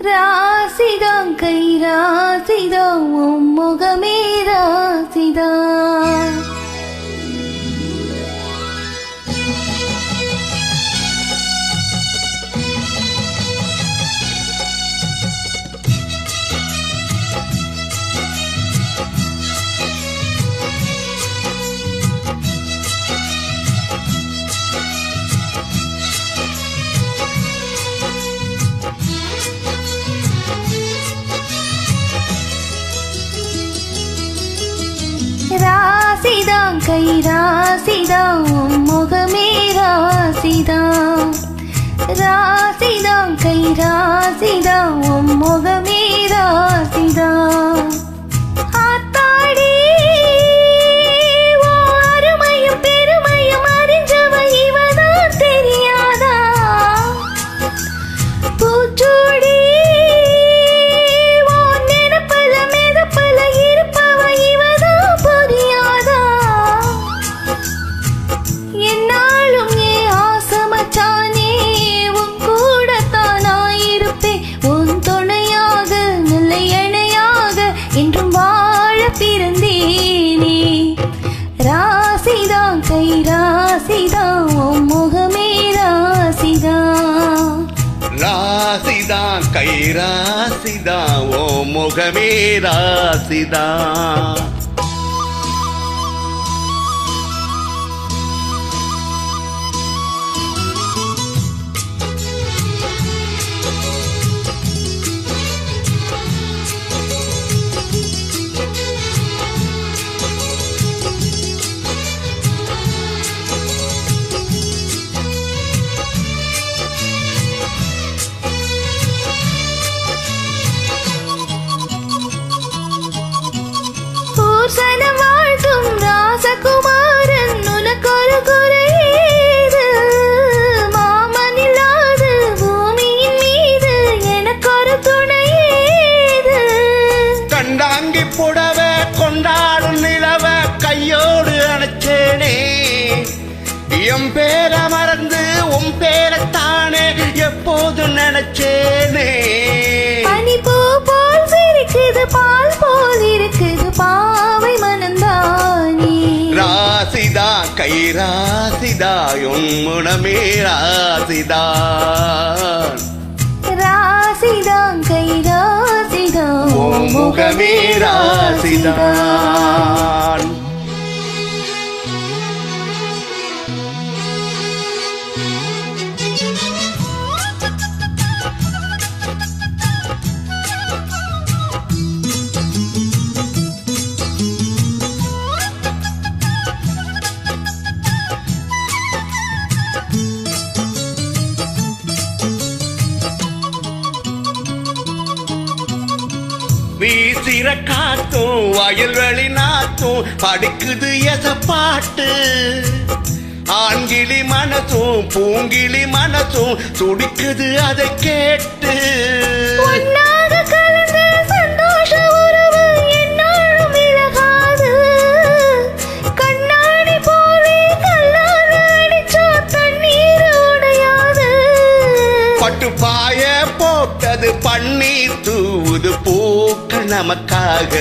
ராசிதோ கை ராசிதோ உன் முகமே கை ராசிதான் உன் முகமே ராசிதான். ராசிதான் கை ராசிதான் உன் முகமே ராசிதான் உன் முகமே ராசிதா. ராசிதான் கை ராசிதா ஓ முகமே ராசிதா. மறந்து உன் பேரத்தானே எப்போது நினைச்சேனே? பனிப்பூ போல் சிரிக்குது பால் போல் இருக்குது பாவை மனந்தானே ராசிதா கை ராசிதா உன் முனமே ராசிதான் ராசிதான் கை ராசிதான் உன் முகமே ராசிதான். வீசிற காத்தும் வயல்வெளி நாத்தும் படிக்குது எத பாட்டு. ஆண்கிளி மனசும் பூங்கிளி மனசும் துடிக்குது அதை கேட்டு. நமக்காக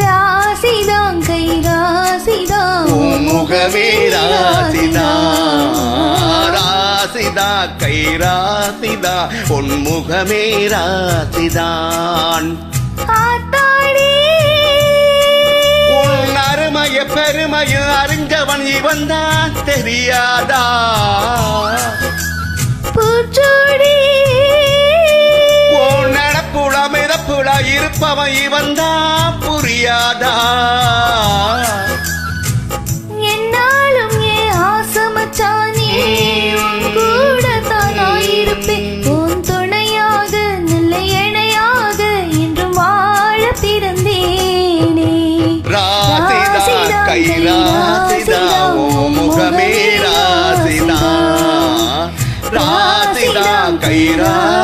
ராசிதான் கை ராசிதான். முகமே ராசிதா ராசிதா கை ராசிதா உன் முகமே ராசிதான். உன் அருமைய பெருமைய அறிஞ்சவன் இவன் தான் தெரியாதா? பூச்சூடி. மிதப்புல இருப்பவன் இவன் தான் புரியாதா? என்னாலும் ஏ ஆசமச்சானே கூட தான் நான் இருப்பேன். உன் துணையாக நல்ல இணையாக என்றும் வாழ பிறந்தேனே. ராசிதா கை ராசிதா ஓ முகமே ராசிதா. ராசிதா கை ராசிதா